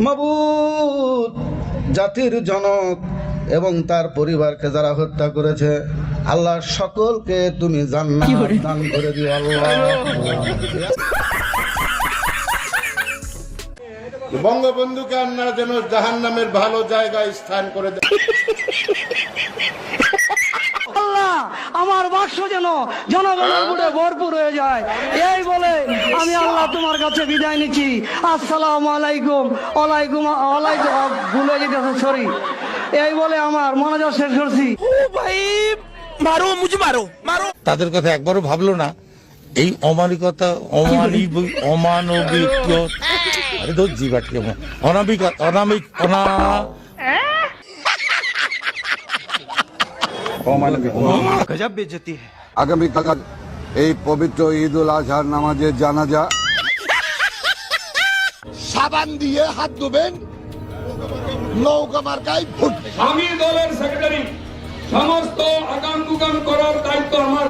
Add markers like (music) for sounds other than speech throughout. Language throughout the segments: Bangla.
মাবুদ জাতির জনক এবং তার পরিবারকে যারা হত্যা করেছে আল্লাহ সকলকে তুমি জান্নাত দান করে দিও আল্লাহ। বঙ্গবন্ধুকে আপনারা যেন জাহান নামের ভালো জায়গায় স্থান করে দেন আল্লাহ আমার বাক্স যেন জনগণের বুড়ে ভরপুর হয়ে যায়। এই বলে আমি আল্লাহ তোমার কাছে বিদায় নিচ্ছি। আসসালামু আলাইকুম। ওয়ালাইকুম ওয়ালাইকুম ভুলে যেতেছে সরি এই বলে আমার মনোযোগ শেষ করছি। তাদের কথা একবারও ভাবলো না। এই অমানিকতা অমানবিক অমানবিক আরে তো জিবাটকে অনামিক অনামিক অনা আগামীকাল এই পবিত্র ঈদ উল আজহার নামাজে জানাজা। সাবান দিয়ে হাত ধুবেন নৌকা মার্কায় ফুট আমি দলের সেক্রেটারি সমস্ত আগাম দুগাম করার দায়িত্ব আমার।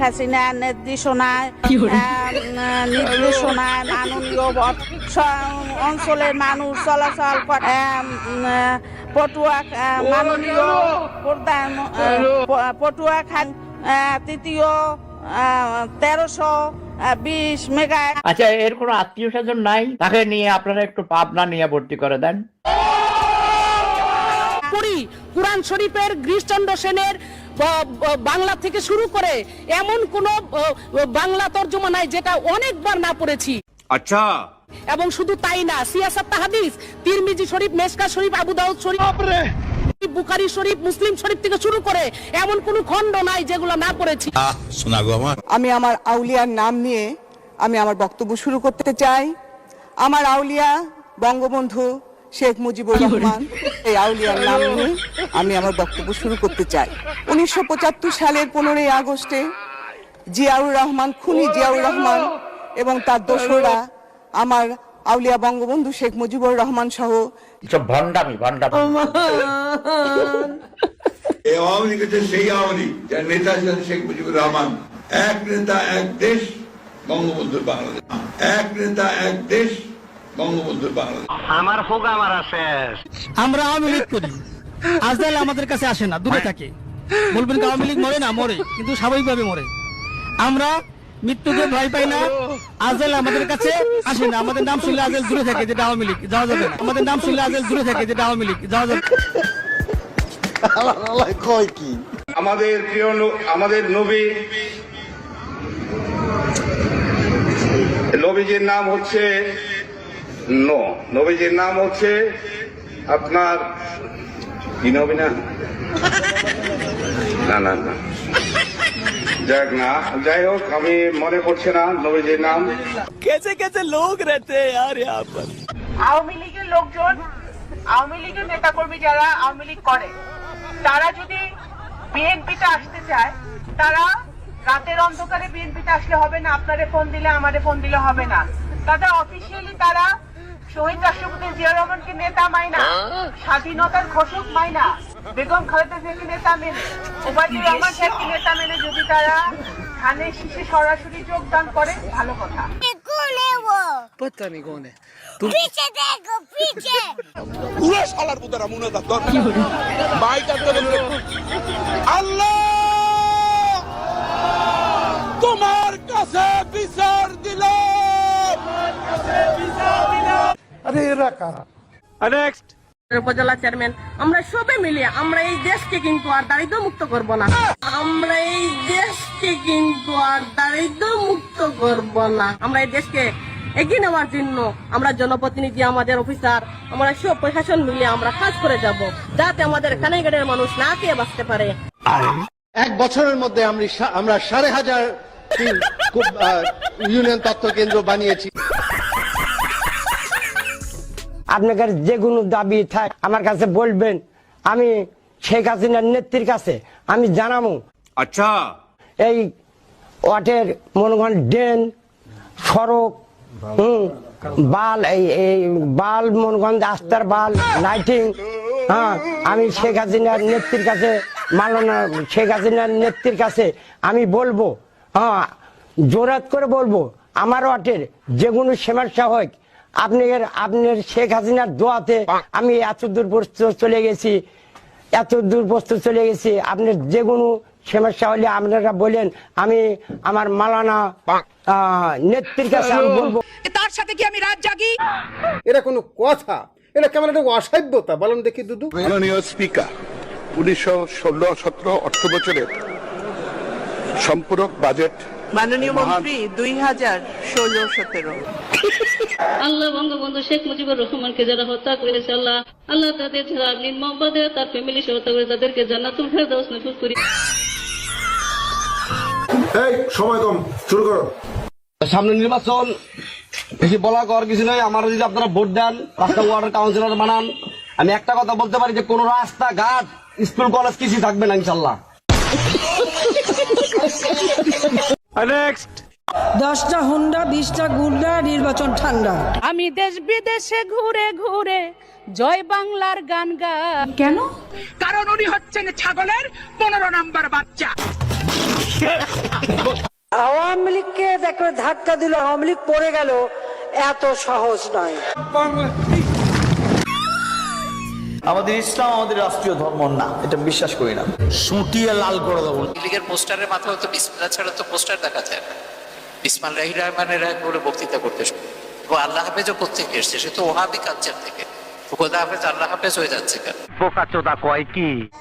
হাসিনার নির্দেশনায় আহ, নির্দেশনায় মাননীয় বর- স- অঞ্চলের মানুষ চলাচল করে পটুয়া মাননীয় প্রধান পটুয়া খান আহ, তৃতীয় তেরোশো বিশ মেগা আচ্ছা এর কোনো আত্মীয় স্বজন নাই? তাকে নিয়ে আপনারা একটু পাবনা নিয়ে ভর্তি করে দেন। পড়ি কোরআন শরীফের গিরিশচন্দ্র সেনের বাংলা থেকে শুরু করে এমন কোন বাংলা তর্জমা নাই যেটা অনেকবার না পড়েছি। আচ্ছা। এবং শুধু তাই না সিয়াসাত তাহাদিস তিরমিজি শরীফ মেসকা শরীফ আবু দাউদ শরীফ বুখারি শরীফ মুসলিম শরীফ থেকে শুরু করে এমন কোন খণ্ড নাই যেগুলো না পড়েছি। শোনা গো আমার। আমি আমার আউলিয়ার নাম নিয়ে আমি আমার বক্তব্য শুরু করতে চাই। আমার আউলিয়া বঙ্গবন্ধু শেখ মুজিবুর রহমান এই আউলিয়ার নাম নিয়ে আমি আমার বক্তব্য শুরু করতে চাই। উনিশশো সালের পনেরোই আগস্টে জিয়াউর রহমান খুনি জিয়াউর রহমান এবং তার দোসররা আমার আউলিয়া বঙ্গবন্ধু শেখ মুজিবুর রহমান সহ সব ভণ্ডামি ভণ্ডামি এই আওয়ামী লীগ হচ্ছে সেই আওয়ামী লীগ যার নেতা ছিলেন শেখ মুজিবুর রহমান এক নেতা এক দেশ বঙ্গবন্ধুর বাংলাদেশ। এক নেতা এক দেশ বঙ্গবন্ধুর বাংলাদেশ। আমরা আওয়ামী লীগ করি। আজদাল আমাদের কাছে আসে না দূরে থাকে। বলবেন আওয়ামী লীগ মরে না? মরে কিন্তু স্বাভাবিকভাবে মরে। আমরা মৃত্যুকে ভয় পাই না আজেল আমাদের কাছে আসে না। আমাদের নাম শুনলে আজেল দূরে থাকে যেটা আওয়ামী লীগ যাওয়া যাবে আমাদের নাম শুনলে আজেল দূরে থাকে যেটা আওয়ামী লীগ যাওয়া যাবে আমাদের প্রিয় আমাদের নবী নবীজির নাম হচ্ছে নো। নবীজির নাম হচ্ছে আপনার কি নবী না? না না না। যাক না যাই হোক আমি মনে করছি না নবীজির নাম। আওয়ামী লীগের লোকজন আওয়ামী লীগের নেতাকর্মী যারা আওয়ামী লীগ করে তারা যদি বিএনপিতে আসতে চায় তারা রাতের অন্ধকারে বিএনপিতে আসলে হবে না আপনারে ফোন দিলে আমারে ফোন দিলে হবে না। তাদের অফিসিয়ালি তারা শহীদ রাষ্ট্রপতি জিয়া রহমানকে নেতা মাইনা। স্বাধীনতার ঘোষক মাইনা। বেগম খালেদা জিয়াকে নেতা মেনে। ওবায়দুর রহমান সাহেবকে নেতা মেনে যদি তারা ধানের শীষে সরাসরি যোগদান করে ভালো কথা। তোমার উপজেলা চেয়ারম্যান আমরা সবে মিলে আমরা এই দেশকে কিন্তু আর দারিদ্র মুক্ত করব না। আমরা এই দেশকে কিন্তু আর দারিদ্র মুক্ত করব না। আমরা এই দেশকে এগিয়ে নেওয়ার জন্য আমরা জনপ্রতিনিধি আমাদের অফিসার আমরা সব প্রশাসন মিলে আমরা কাজ করে যাব যাতে আমাদের কানাইগাড়ের মানুষ না খেয়ে বাঁচতে পারে। এক বছরের মধ্যে আমরা আমরা সাড়ে হাজার ইউনিয়ন তথ্য কেন্দ্র বানিয়েছি। আপনাদের যে কোনো দাবি থাক আমার কাছে বলবেন। আমি শেখ হাসিনার নেত্রীর কাছে আমি জানাব। আচ্ছা। এই ওয়াটের মনে করেন ড্রেন সড়ক হুম বাল এই এই বাল মনে করেন আস্তার বাল লাইটিং হ্যাঁ আমি শেখ হাসিনার নেত্রীর কাছে মালানা শেখ হাসিনার নেত্রীর কাছে আমি বলব হ্যাঁ জোরাত করে বলব আমার ওয়াটের যে কোনো সমস্যা হোক আপনার আপনার শেখ হাসিনার দোয়াতে আমি এত দূর চলে গেছি। এত দূর পর্যন্ত চলে গেছি। আপনার যে কোনো সমস্যা হলে আপনারা বলেন আমি আমার মালানা নেত্রীর কাছে আমি বলব। তার সাথে কি আমি রাত জাগি? এটা কোনো কথা। এটা কেমন একটা অসভ্যতা বলেন দেখি দুদু। মাননীয় স্পিকার উনিশশো ষোলো সতেরো অর্থ বছরের সম্পূরক বাজেট মাননীয় মন্ত্রী দুই হাজার ষোলো সতেরো। আল্লাহ বঙ্গবন্ধু শেখ মুজিবুর রহমানকে যারা হত্যা করেছে আল্লাহ আল্লাহ তাদের যারা তার ফ্যামিলি সহ হত্যা করে তাদেরকে জান্নাতুল ফেরদাউস নসিব করি। এই সময় কম শুরু করো। সামনে নির্বাচন বেশি বলা কর কিছু নয় আমার যদি আপনারা ভোট দেন রাস্তা ওয়ার্ডের কাউন্সিলর বানান। আমি একটা কথা বলতে পারি যে কোন রাস্তা ঘাট স্কুল কলেজ কিছু থাকবে না ইনশাল্লাহ। দশটা হুন্ডা বিশটা গুন্ডা নির্বাচন ঠান্ডা। আমি দেশ বিদেশে ঘুরে ঘুরে জয় বাংলার গান গা কেন? কারণ উনি হচ্ছেন ছাগলের পনেরো নাম্বার বাচ্চা। আওয়ামী লীগকে দেখো ধাক্কা দিল আওয়ামী লীগ পড়ে গেল। এত সহজ নয়। আমাদের ইসলাম আমাদের রাষ্ট্রীয় ধর্ম না এটা বিশ্বাস করি না। সুটিয়ে লাল করে দেবো। লীগের পোস্টারের মাথায় তো বিসমিল্লাহ ছাড়া তো পোস্টার দেখা যায় না। বিসমাল রাহি রহমানের বলে বক্তৃতা করতে শুরু ও আল্লাহ হাফেজও কোথেকে এসছে? সে তো ওহাবি কালচার থেকে। খোদা হাফেজ আল্লাহ হাফেজ হয়ে যাচ্ছে কেন?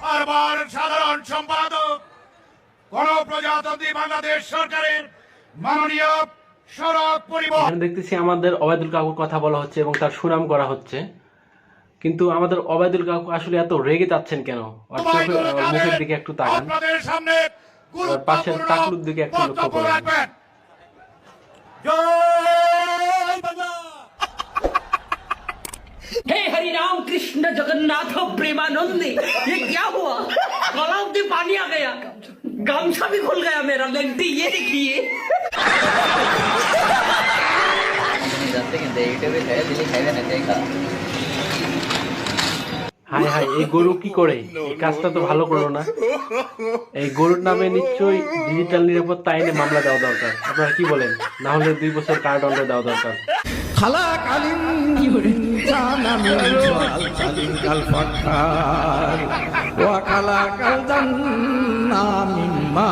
বারবার সাধারণ সম্পাদক গণপ্রজাতন্ত্রী বাংলাদেশ সরকারের মাননীয় সড়ক পরিবহন এখানে দেখতেছি আমাদের অবায়দুল কাকুর কথা বলা হচ্ছে এবং তার সুনাম করা হচ্ছে। কিন্তু আমাদের অবায়দুল কাকু আসলে এত রেগে যাচ্ছেন কেন? মুখের দিকে একটু তাকান। পাশের টাকলুর দিকে একটু লক্ষ্য করেন। हे हरि राम कृष्ण जगन्नाथ प्रेमानंद ये क्या हुआ? गला उठी पानी आ गया। गामछा भी खुल गया मेरा लगती ये देखिए। হাই হাই এই গরু কি করে? (laughs) এই কাজটা তো ভালো করল না। এই গরুর নামে নিশ্চয়ই ডিজিটাল নিরাপত্তা আইনে মামলা দেওয়া দরকার। আপনারা কি বলেন? না হলে দুই বছর কারাদণ্ড দেওয়া দরকার। খালা কালিন জানামি জল চালিন কাল ফাখার ওয়া খালা কাল জান্নামিন মা